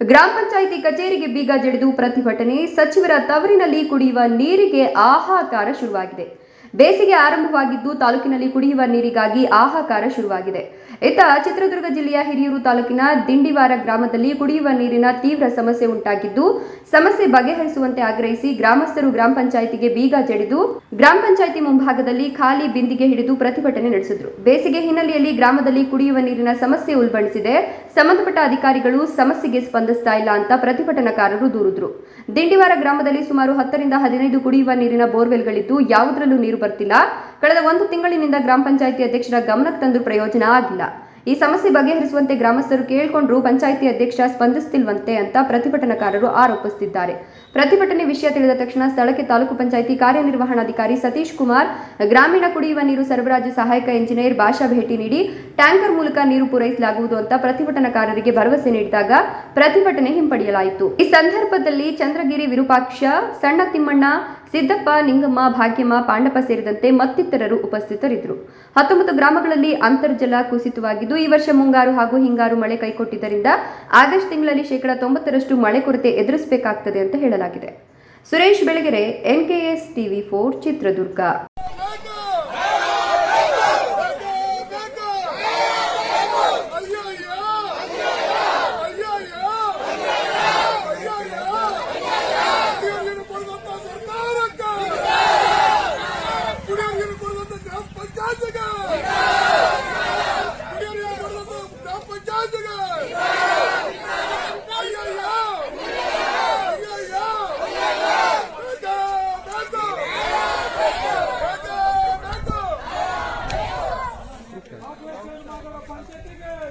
ಗ್ರಾಮ ಪಂಚಾಯಿತಿ ಕಚೇರಿಗೆ ಬೀಗ ಜಡಿದು ಪ್ರತಿಭಟನೆ ಸಚಿವರ ತವರಿನಲ್ಲಿ ಕುಡಿಯುವ ನೀರಿಗೆ ಆಹಾಕಾರ ಶುರುವಾಗಿದೆ. ಬೇಸಿಗೆ ಆರಂಭವಾಗಿದ್ದು ತಾಲೂಕಿನಲ್ಲಿ ಕುಡಿಯುವ ನೀರಿಗಾಗಿ ಆಹಾಕಾರ ಶುರುವಾಗಿದೆ. ಇತ್ತ ಚಿತ್ರದುರ್ಗ ಜಿಲ್ಲೆಯ ಹಿರಿಯೂರು ತಾಲೂಕಿನ ದಿಂಡಿವಾರ ಗ್ರಾಮದಲ್ಲಿ ಕುಡಿಯುವ ನೀರಿನ ತೀವ್ರ ಸಮಸ್ಯೆ ಉಂಟಾಗಿದ್ದು, ಸಮಸ್ಯೆ ಬಗೆಹರಿಸುವಂತೆ ಆಗ್ರಹಿಸಿ ಗ್ರಾಮಸ್ಥರು ಗ್ರಾಮ ಪಂಚಾಯಿತಿಗೆ ಬೀಗ ಜಡಿದು, ಗ್ರಾಮ ಪಂಚಾಯಿತಿ ಮುಂಭಾಗದಲ್ಲಿ ಖಾಲಿ ಬಿಂದಿಗೆ ಹಿಡಿದು ಪ್ರತಿಭಟನೆ ನಡೆಸಿದ್ರು. ಬೇಸಿಗೆ ಹಿನ್ನೆಲೆಯಲ್ಲಿ ಗ್ರಾಮದಲ್ಲಿ ಕುಡಿಯುವ ನೀರಿನ ಸಮಸ್ಯೆ ಉಲ್ಬಣಿಸಿದೆ. ಸಂಬಂಧಪಟ್ಟ ಅಧಿಕಾರಿಗಳು ಸಮಸ್ಯೆಗೆ ಸ್ಪಂದಿಸ್ತಾ ಇಲ್ಲ ಅಂತ ಪ್ರತಿಭಟನಾಕಾರರು ದೂರಿದ್ರು. ದಿಂಡಿವಾರ ಗ್ರಾಮದಲ್ಲಿ ಸುಮಾರು ಹತ್ತರಿಂದ ಹದಿನೈದು ಕುಡಿಯುವ ನೀರಿನ ಬೋರ್ವೆಲ್ಗಳಿದ್ದು, ಯಾವುದರಲ್ಲೂ ನೀರು ಬರ್ತಿಲ್ಲ. ಕಳೆದ ಒಂದು ತಿಂಗಳಿನಿಂದ ಗ್ರಾಮ ಪಂಚಾಯಿತಿ ಅಧ್ಯಕ್ಷರ ಗಮನಕ್ಕೆ ತಂದು ಪ್ರಯೋಜನ ಆಗಿಲ್ಲ. ಈ ಸಮಸ್ಯೆ ಬಗೆಹರಿಸುವಂತೆ ಗ್ರಾಮಸ್ಥರು ಕೇಳಿಕೊಂಡ್ರು ಪಂಚಾಯಿತಿ ಅಧ್ಯಕ್ಷ ಸ್ಪಂದಿಸ್ತಿಲ್ವಂತೆ ಅಂತ ಪ್ರತಿಭಟನಾಕಾರರು ಆರೋಪಿಸುತ್ತಿದ್ದಾರೆ ಪ್ರತಿಭಟನೆ ವಿಷಯ ತಿಳಿದ ತಕ್ಷಣ ಸ್ಥಳಕ್ಕೆ ತಾಲೂಕು ಪಂಚಾಯಿತಿ ಕಾರ್ಯನಿರ್ವಹಣಾಧಿಕಾರಿ ಸತೀಶ್ ಕುಮಾರ್, ಗ್ರಾಮೀಣ ಕುಡಿಯುವ ನೀರು ಸರಬರಾಜು ಸಹಾಯಕ ಇಂಜಿನಿಯರ್ ಭಾಷಾ ಭೇಟಿ ನೀಡಿ ಟ್ಯಾಂಕರ್ ಮೂಲಕ ನೀರು ಪೂರೈಸಲಾಗುವುದು ಅಂತ ಪ್ರತಿಭಟನಾಕಾರರಿಗೆ ಭರವಸೆ ನೀಡಿದಾಗ ಪ್ರತಿಭಟನೆ ಹಿಂಪಡೆಯಲಾಯಿತು. ಈ ಸಂದರ್ಭದಲ್ಲಿ ಚಂದ್ರಗಿರಿ ವಿರೂಪಾಕ್ಷ, ಸಣ್ಣ ತಿಮ್ಮಣ್ಣ ಸಿದ್ದಪ್ಪ, ನಿಂಗಮ್ಮ, ಭಾಗ್ಯಮ್ಮ ಪಾಂಡಪ ಸೇರಿದಂತೆ ಮತ್ತಿತರರು ಉಪಸ್ಥಿತರಿದ್ದರು. ಹತ್ತೊಂಬತ್ತು ಗ್ರಾಮಗಳಲ್ಲಿ ಅಂತರ್ಜಲ ಕುಸಿತವಾಗಿದ್ದು, ಈ ವರ್ಷ ಮುಂಗಾರು ಹಾಗೂ ಹಿಂಗಾರು ಮಳೆ ಕೈಕೊಟ್ಟಿದ್ದರಿಂದ ಆಗಸ್ಟ್ ತಿಂಗಳಲ್ಲಿ ಶೇಕಡ ತೊಂಬತ್ತರಷ್ಟು ಮಳೆ ಕೊರತೆ ಎದುರಿಸಬೇಕಾಗ್ತದೆ ಅಂತ ಹೇಳಲಾಗಿದೆ. Suresh Belagere NKS TV four Chitradurga.